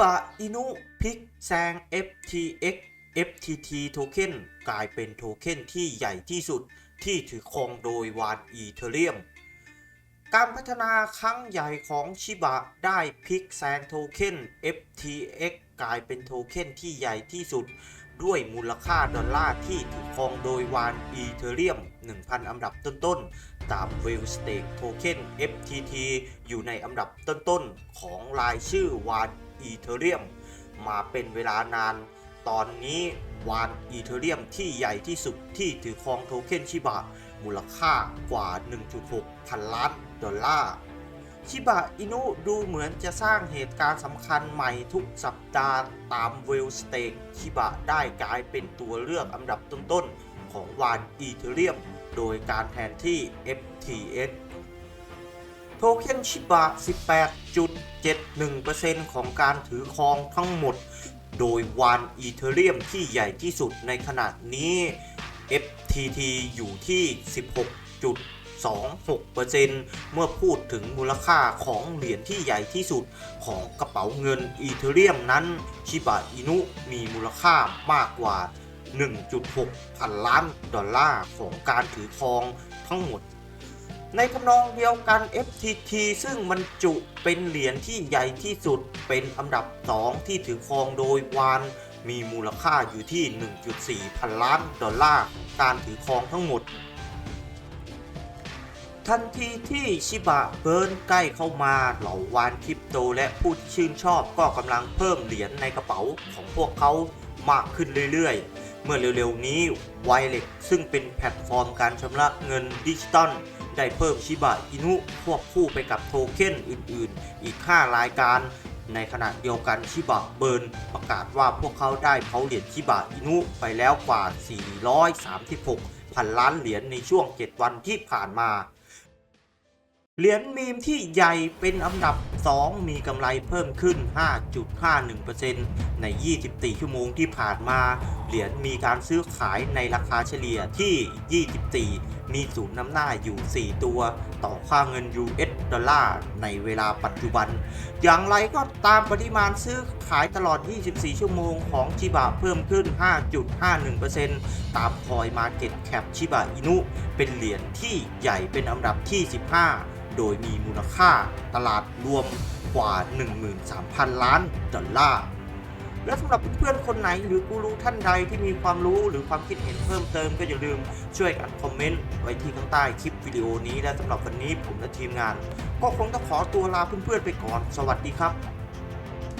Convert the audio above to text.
บะอินุพิกแซง FTX FTT โทเค็นกลายเป็นโทเค็นที่ใหญ่ที่สุดที่ถือครองโดยวานอีเทเรียม การพัฒนาครั้งใหญ่ของชิบะได้พลิกแซงโทเค็น FTX กลายเป็นโทเค็นที่ใหญ่ที่สุด ด้วยมูลค่าดอลลาร์ที่ถือครองโดยวานอีเทเรียม 1,000 อันดับต้นๆ ตาม w e l l Stake Token FTT อยู่ในอันดับต้นๆ ของรายชื่อวาน อีเทเรียมมาเป็นเวลานาน ตอนนี้วานอีเทเรียมที่ใหญ่ที่สุดที่ถือครองโทเค็นชิบะ มูลค่ากว่า 1.6 พันล้านดอลลาร์ชิบะอินุดูเหมือนจะสร้างเหตุการณ์สำคัญใหม่ทุกสัปดาห์ตามเวลสเต e ชิบะได้กลายเป็นตัวเลือกอันดับต้นๆ ของวานอีเทเรียม โดยการแทนที่ FTX โทเค็นชิบะ 18.71%ของการถือครองทั้งหมด โดยวานอีเทเรียมที่ใหญ่ที่สุดในขณะนี้ FTT อยู่ที่ 16.26%เมื่อพูดถึงมูลค่าของเหรียญที่ใหญ่ที่สุดของกระเป๋าเงินอีเทเรียมนั้น ชิบะอินุมีมูลค่ามากกว่า 1.6 พันล้านดอลลาร์ของการถือครองทั้งหมด ในทำนองเดียวกัน FTT ซึ่งบรรจุเป็นเหรียญที่ใหญ่ที่สุดเป็นอันดับ 2 ที่ถือครองโดยวาน มีมูลค่าอยู่ที่ 1.4 พันล้านดอลลาร์การถือครองทั้งหมด ทันทีที่ชิบะเบิร์นใกล้เข้ามาเหล่าวานคริปโตและผู้ที่ชื่นชอบก็กำลังเพิ่มเหรียญในกระเป๋าของพวกเขามากขึ้นเรื่อยๆ เมื่อเร็วๆนี้ไวเล็กซึ่งเป็นแพลตฟอร์มการชำระเงินดิจิตอล ได้เพิ่มชิบะอินุควบคู่ไปกับโทเค็นอื่นๆ อีก 5 รายการ ในขณะเดียวกันชิบะเบิร์นประกาศว่าพวกเขาได้เผาเหรียญชิบะอินุไปแล้วกว่า 436 พันล้านเหรียญในช่วง 7 วันที่ผ่านมา เหรียญมีมที่ใหญ่เป็นอันดับ 2 มีกำไรเพิ่มขึ้น 5.51%ใน 24 ชั่วโมงที่ผ่านมา เหรียญมีการซื้อขายในราคาเฉลี่ยที่ 24 มีศูนย์น้ำหน้าอยู่ 4 ตัว ต่อค่าเงิน US ดอลลาร์ในเวลาปัจจุบัน อย่างไรก็ตามปริมาณซื้อขายตลอด 24 ชั่วโมงของชิบะเพิ่มขึ้น 5.51%ตามคอยมาเก็ตแคปชิบะอินุ เป็นเหรียญที่ใหญ่เป็นอันดับที่ 15 โดยมีมูลค่าตลาดรวมกว่า 13,000 ล้านดอลลาร์ และสำหรับเพื่อนๆคนไหนหรือกูรูท่านใดที่มีความรู้หรือความคิดเห็นเพิ่มเติมก็อย่าลืมช่วยกันคอมเมนต์ไว้ที่ข้างใต้คลิปวิดีโอนี้และสำหรับวันนี้ผมและทีมงาน ก็คงต้องขอตัวลาเพื่อนๆไปก่อน สวัสดีครับ